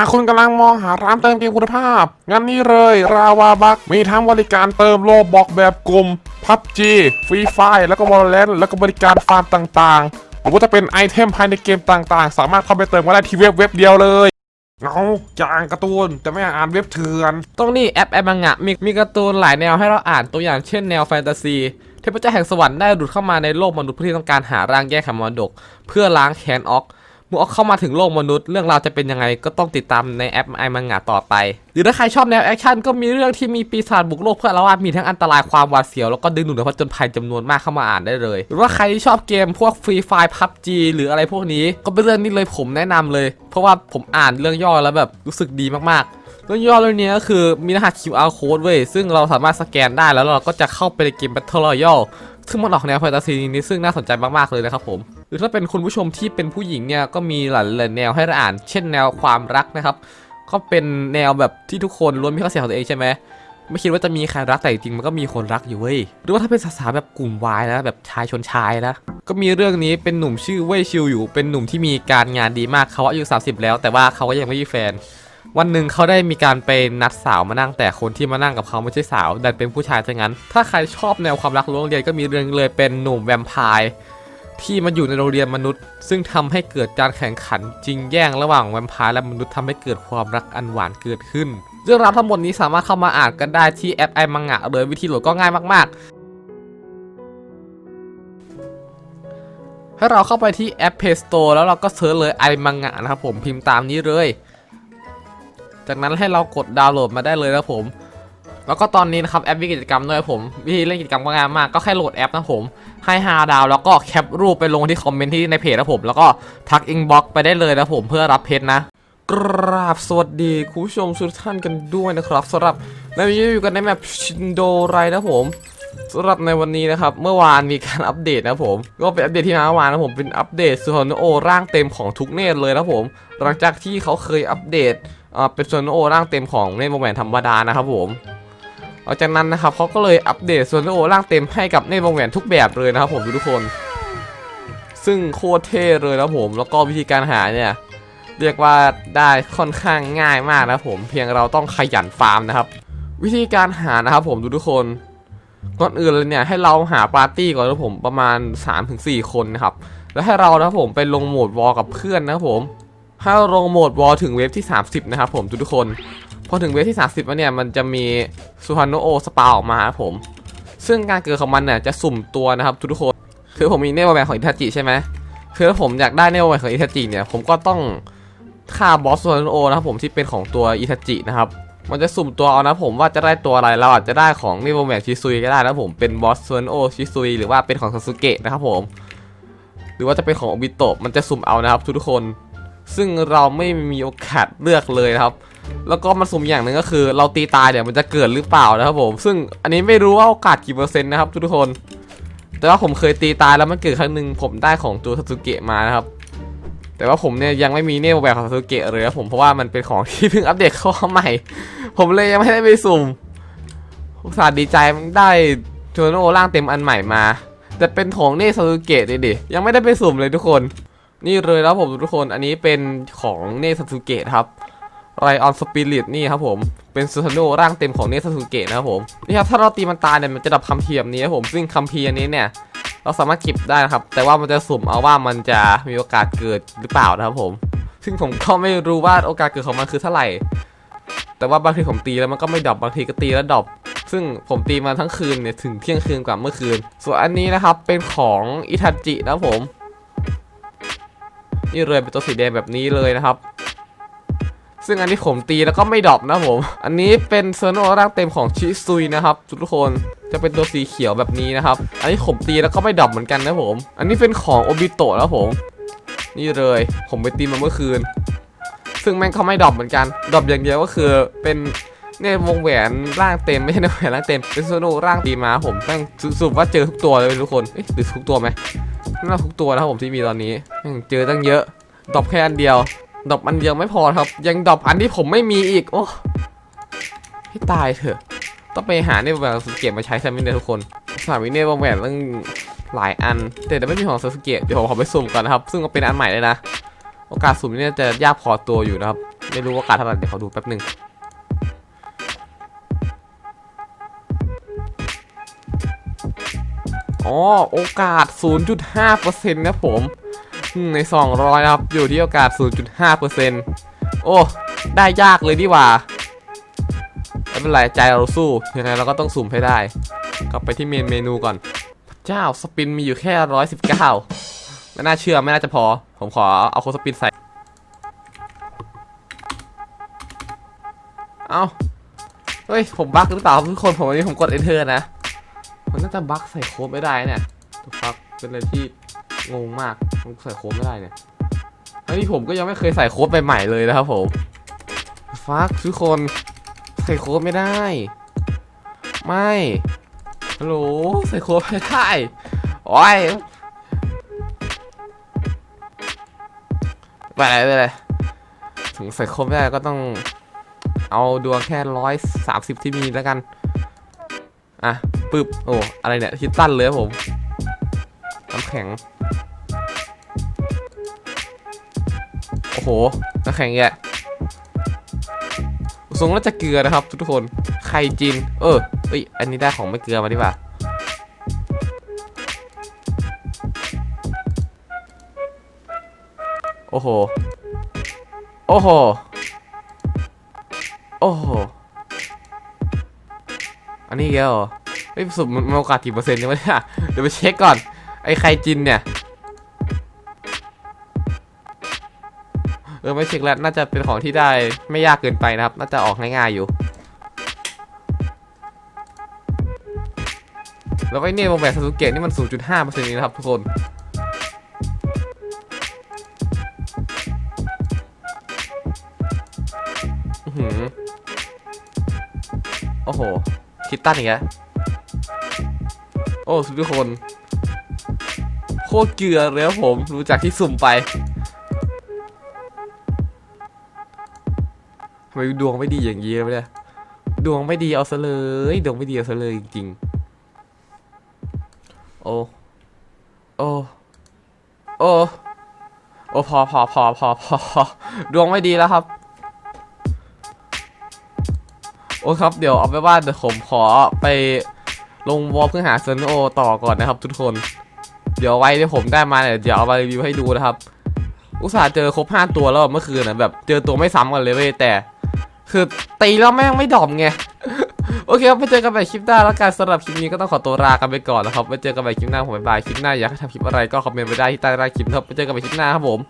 หากคุณกำลังมองหาร้านเติมเกมคุณภาพ งั้นนี่เลย ราวาบักมีทั้งบริการเติมโลบอกแบบกลุ่ม PUBG ฟรีไฟแล้วก็ Valorant แล้วก็บริการฟาร์มต่างๆหรือว่าจะเป็นไอเทมภายในเกมต่างๆ สามารถเข้าไปเติมกันได้ที่เว็บเว็บเดียวเลยเอาจะอ่านการ์ตูนแต่ไม่อ่านเว็บเถื่อน ตรงนี้แอปแอปมังงะมีมีการ์ตูนหลายแนวให้เราอ่านตัวอย่างเช่นแนวแฟนตาซีเทพเจ้าแห่งสวรรค์ได้หลุดเข้ามาในโลกมนุษย์เพื่อที่ต้องการหาร่างแยกขันมรดก เพื่อล้างแค้นออก มื่ออกเข้ามาถึงโลกมนุษย์เรื่องราวจะเป็นยังไงก็ต้องติดตามในแอปไอมังงะต่อไป หรือถ้าใครชอบแนวแอคชั่นก็มีเรื่องที่มีปีศาจบุกโลกเพื่อละวาดมีทั้งอันตรายความหวาดเสียวแล้วก็ดึงดูดนักผจญภัยจำนวนมากเข้ามาอ่านได้เลย หรือว่าใครที่ชอบเกมพวกฟรีไฟพับจีหรืออะไรพวกนี้ก็เป็นเรื่องนี้เลยผมแนะนำเลย เพราะว่าผมอ่านเรื่องย่อแล้วแบบรู้สึกดีมากๆ เรื่องย่อเรื่องนี้ก็คือมีรหัส QR code เว้ยซึ่งเราสามารถสแกนได้แล้วเราก็จะเข้าไปในเกม Battle Royale ซึ่งมันออกแนวแฟนตาซีนี้ซึ่งน่าสนใจมากๆเลยนะครับผม หรือถ้าเป็นคุณผู้ชมที่เป็นผู้หญิงเนี่ยก็มีหลายๆแนวให้เราอ่าน เช่นแนวความรักนะครับ ก็เป็นแนวแบบที่ทุกคนล้วนมีข้อเสียของตัวเองใช่ไหมไม่คิดว่าจะมีใครรักแต่จริงมันก็มีคนรักอยู่เว้ยหรือว่าถ้าเป็นสาวแบบกลุ่มวายนะแบบชายชนชายนะก็มีเรื่องนี้เป็นหนุ่มชื่อเว่ยชิวอยู่ เป็นหนุ่มที่มีการงานดีมากเขาอายุ 30 แล้ว แต่ว่าเขาก็ยังไม่มีแฟน วันหนึ่งเขาได้มีการไปนัดสาวมานั่งแต่คนที่มานั่งกับเขาไม่ใช่สาว ดันเป็นผู้ชายซะงั้น ถ้าใครชอบแนวความรักโรงเรียนก็มีเรื่องเลยเป็นหนุ่มแวมไพร์ ที่มาอยู่ในโรงเรียนมนุษย์ ซึ่งทำให้เกิดการแข่งขันจริงแย่งระหว่างแวมไพร์และมนุษย์ทำให้เกิดความรักอันหวานเกิดขึ้น เรื่องราวทั้งหมดนี้สามารถเข้ามาอ่านกันได้ที่แอปไอมังงะเลยวิธีโหลดก็ง่ายมาก ๆ ให้เราเข้าไปที่แอป Play Store แล้วเราก็เซิร์ชเลยไอมังงะนะครับผมพิมพ์ตามนี้เลย จากนั้นให้เรากดดาวน์โหลดมาได้เลยนะผม แล้วก็ตอนนี้นะครับแอปมีกิจกรรมด้วยผมวิธีเล่นกิจกรรมก็ง่ายมากก็แค่โหลดแอปนะผมให้ฮาดาว แล้วก็แคปรูปไปลงที่คอมเมนต์ที่ในเพจนะผมแล้วก็ทักอินบ็อกไปได้เลยนะผมเพื่อรับเพจนะกราบสวัสดีคุณผู้ชมทุกท่านกันด้วยนะครับสำหรับในวันนี้อยู่กันในแมปชินโดไรนะผมสำหรับในวันนี้นะครับ เมื่อวานมีการอัปเดตนะผมก็เป็นอัปเดตที่มาเมื่อวานนะผมเป็นอัปเดตซูฮอนโอร่างเต็มของทุกเนตรเลยนะผม หลังจากที่เขาเคยอัปเดตเป็นซูฮอนโอร่างเต็มของเนตโมแมนธรรมดานะครับผม หลังจากนั้นนะครับเขาก็เลยอัปเดตซูฮอนโอร่างเต็มให้กับเนตโมแมนทุกแบบเลยนะครับผมทุกคน ซึ่งโคตรเท่เลยนะผม แล้วก็วิธีการหาเนี่ย เรียกว่าได้ค่อนข้างง่ายมากนะผมเพียงเราต้องขยันฟาร์มนะครับ วิธีการหานะครับผมทุกคนก่อนอื่นเลยเนี่ยให้เราหาปาร์ตี้ก่อนนะผมประมาณ 3-4 คนนะครับ แล้วให้เรานะครับผมไปลงโหมดวอลกับเพื่อนนะครับผม ถ้าลงโหมดวอลถึงเวฟที่ 30 นะครับผมทุกคน พอถึงเวฟที่ 30แล้วเนี่ยมันจะมีซูฮานโนโอสปาออกมาครับผม ซึ่งการเกิดของมันเนี่ยจะสุ่มตัวนะครับทุกคน คือผมมีเนวแมนของอิทาจิใช่ไหมคือถ้าผมอยากได้เนวแมนของอิทาจิเนี่ยผมก็ต้องค่าบอสโซนโอนะครับผมที่เป็นของตัวอิทาจินะครับมันจะสุ่มตัวเอานะผมว่าจะได้ตัวอะไรเราอาจจะได้ของนิโวแมกชิซุยก็ได้นะผมเป็นบอสโซนโอชิซุยหรือว่าเป็นของซาสึเกะนะครับผม หรือว่าจะเป็นของโอบิโตะมันจะสุ่มเอานะครับทุกคน ซึ่งเราไม่มีโอกาสเลือกเลยนะครับ แล้วก็มันสุ่มอย่างหนึ่งก็คือ เราตีตายเนี่ยมันจะเกิดหรือเปล่านะครับผม ซึ่งอันนี้ไม่รู้ว่าโอกาสกี่เปอร์เซ็นต์นะครับทุกๆคน แต่ว่าผมเคยตีตายแล้วมันเกิดครั้งหนึ่งผมได้ของตัวซาสึเกะมานะครับ แต่ว่าผมเนี่ยยังไม่มีเนวแบบของซาสึเกะเลยครับผมเพราะว่ามันเป็นของที่เพิ่งอัปเดตเข้ามาใหม่ ผมเลยยังไม่ได้ไปสุ่มอุตส่าห์ดีใจมันได้โจโนร่างเต็มอันใหม่มา แต่เป็นของเนซาสึเกะดิดิยังไม่ได้ไปสุ่มเลยทุกคน นี่เลยแล้วผมทุกคนอันนี้เป็นของเนซาสึเกะครับ ไรออนสปิริตนี่ครับผมเป็นซูซาโนร่างเต็มของเนซาสึเกะนะครับผมนี่ครับถ้าเราตีมันตายเนี่ยมันจะดับคัมภีร์นี้ครับผมซึ่งคัมภีร์นี้เนี่ยเราสามารถเก็บได้นะครับ แต่ว่ามันจะสุ่มเอาว่ามันจะมีโอกาสเกิดหรือเปล่านะครับผม ซึ่งผมก็ไม่รู้ว่าโอกาสเกิดของมันคือเท่าไหร่ แต่ว่าบางทีผมตีแล้วมันก็ไม่ดรอปบางทีก็ตีแล้วดรอปซึ่งผมตีมาทั้งคืนเนี่ยถึงเที่ยงคืนกว่าเมื่อคืน ส่วนอันนี้นะครับเป็นของอิทาจินะครับผม นี่เลยเป็นตัวสีแดงแบบนี้เลยนะครับ ซึ่งอันนี้ผมตีแล้วก็ไม่ดรอปนะผม อันนี้เป็นเซอร์โนร่างเต็มของชิซุยนะครับทุกคนจะเป็นตัวสีเขียวแบบนี้นะครับ อันนี้ผมตีแล้วก็ไม่ดรอปเหมือนกันนะผม อันนี้เป็นของโอบิโตะแล้วผม นี่เลย ผมไปตีมาเมื่อคืน ซึ่งแม่งเขาไม่ดรอปเหมือนกันดรอปอย่างเดียวก็คือเป็นเนี่ยวงแหวนร่างเต็มไม่ใช่วงแหวนร่างเต็มเป็นโซโนร่างตีมาผมแม่งสรุปว่าเจอทุกตัวเลยทุกคนเอ๊ะหรือทุกตัวไหมน่าทุกตัวนะครับผมที่มีตอนนี้เจอตั้งเยอะดรอปแค่อันเดียว ดอปอันเดียวไม่พอครับ ยังดอปอันที่ผมไม่มีอีก โอ้ให้ตายเถอะ ต้องไปหาเนี่ยแบบสุเกะมาใช้ใช่ไหมเนี่ยทุกคนสามวิเนี่ยแหวนตั้งหลายอัน แต่เดี๋ยวไม่มีของซาสเกะเดี๋ยวผมขอไปสุ่มก่อนนะครับ ซึ่งก็เป็นอันใหม่เลยนะ โอกาสสุ่มเนี่ยจะยากพอตัวอยู่นะครับ ไม่รู้ว่ากาดเท่าไหร่เดี๋ยวเขาดูแป๊บหนึ่งอ๋อโอกาส 0.5%นะผม ใน 200 ครับ อยู่ที่โอกาส 0.5%โอ้ ได้ยากเลยดีหว่าไม่เป็นไรใจเราสู้ ยังไงเราก็ต้องสุ่มให้ได้ กลับไปที่เมนเมนูก่อน พระเจ้าสปินมีอยู่แค่ 119 ไม่น่าเชื่อไม่น่าจะพอ ผมขอเอาโค้ดสปินใส่ เอาเฮ้ย ผมบั๊กหรือเปล่าทุกคน ผมวันนี้ผมกด enter นะมันน่าจะบั๊กใส่โค้ดไม่ได้เนี่ยตัวฟักเป็นอะไรที่งงมาก ผมใส่โค้ดไม่ได้เนี่ยอันนี้ผมก็ยังไม่เคยใส่โค้ดใหม่ๆเลยนะครับผมฟักทุกคนใส่โค้ดไม่ได้ ไม่ฮัลโหลใส่โค้ดไม่ได้โอ้ยไปไหนไปไหนถึงใส่โค้ดไม่ได้ก็ต้องเอาดวงแค่ร้อยสามสิบที่มีแล้วกัน อะปึ๊บ โอ้ อะไรเนี่ย คิดตันเลยครับผมน้ำแข็ง น้ำแข็งแยะทรงน่าจะเกลือนะครับ ทุกคน ไข่จิน เออเอ้ย อันนี้ได้ของไม่เกลือมาดีกว่า โอ้โห โอ้โห โอ้โห อันนี้แกเหรอเฮ้ยสุดมันโอกาสกี่เปอร์เซ็นต์ยังไม่ได้อะเดี๋ยวไปเช็คก่อน ไอ้ไคจินเนี่ย ออไม่เช็คแล้วน่าจะเป็นของที่ได้ไม่ยากเกินไปนะครับ น่าจะออกง่ายๆอยู่ แล้วไอ้เนี่ยโมแบกซาสุเกะนี่มัน 0.5%เองนะครับทุกคนอื้อหือโอ้โห คิดตันอีกแล้วโอ้ทุกคน โคตรเกลือเลยครับผม รู้จากที่สุ่มไป ไมดวงไม่ดีอย่างนี้เยเนี่ยดวงไม่ดีเอาซะเลยดวงไม่ดีเอาซะเลยจริงๆ โอ้ โอ้ โอ้ โอ้พอพอพอพอพอดวงไม่ดีแล้วครับ โอ้ครับ เดี๋ยวเอาไปนว่าเดี๋ยวผมขอไปลงวอลเพื่อหาเซนโอต่อก่อนนะครับ ทุกคน เดี๋ยวไว้ที่ผมได้มาเนี่ยเดี๋ยวเอามารีวิวให้ดูนะครับ อุตส่าห์เจอครบ5ตัวแล้วเมื่อคืนนะแบบ เจอตัวไม่ซ้ำกันเลยเว้ยแต่ คือตีแล้วแม่งไม่ดอมไง โอเคครับไปเจอกันใหม่คลิปหน้าแล้วกันสำหรับคลิปนี้ก็ต้องขอตัวลากันไปก่อนนะครับไปเจอกันใหม่คลิปหน้าผมบ๊ายบายคลิปหน้าอยากให้ทำคลิปอะไรก็คอมเมนต์ไว้ได้ที่ใต้ใต้คลิปนะครับไปเจอกันใหม่คลิปหน้าครับผม